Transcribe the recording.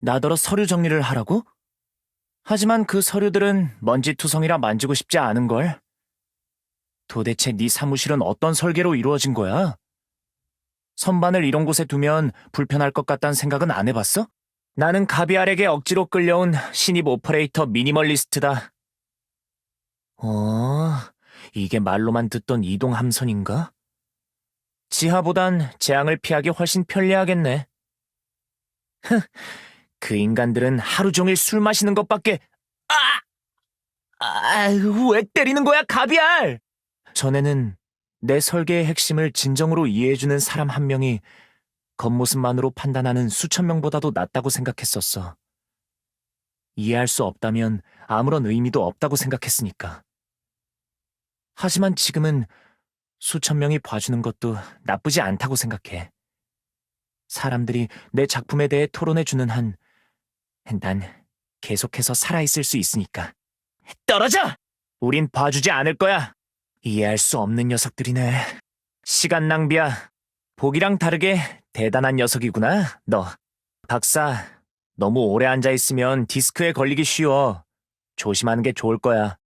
나더러 서류 정리를 하라고? 하지만 그 서류들은 먼지투성이라 만지고 싶지 않은걸. 도대체 네 사무실은 어떤 설계로 이루어진 거야? 선반을 이런 곳에 두면 불편할 것 같다는 생각은 안 해봤어? 나는 가비알에게 억지로 끌려온 신입 오퍼레이터 미니멀리스트다. 어, 이게 말로만 듣던 이동 함선인가? 지하보단 재앙을 피하기 훨씬 편리하겠네. 흥, 그 인간들은 하루 종일 술 마시는 것밖에, 아! 아, 왜 때리는 거야, 가비알! 전에는 내 설계의 핵심을 진정으로 이해해주는 사람 한 명이 겉모습만으로 판단하는 수천 명보다도 낫다고 생각했었어. 이해할 수 없다면 아무런 의미도 없다고 생각했으니까. 하지만 지금은 수천 명이 봐주는 것도 나쁘지 않다고 생각해. 사람들이 내 작품에 대해 토론해주는 한, 난 계속해서 살아있을 수 있으니까. 떨어져! 우린 봐주지 않을 거야. 이해할 수 없는 녀석들이네. 시간 낭비야. 보기랑 다르게 대단한 녀석이구나, 너. 박사, 너무 오래 앉아있으면 디스크에 걸리기 쉬워. 조심하는 게 좋을 거야.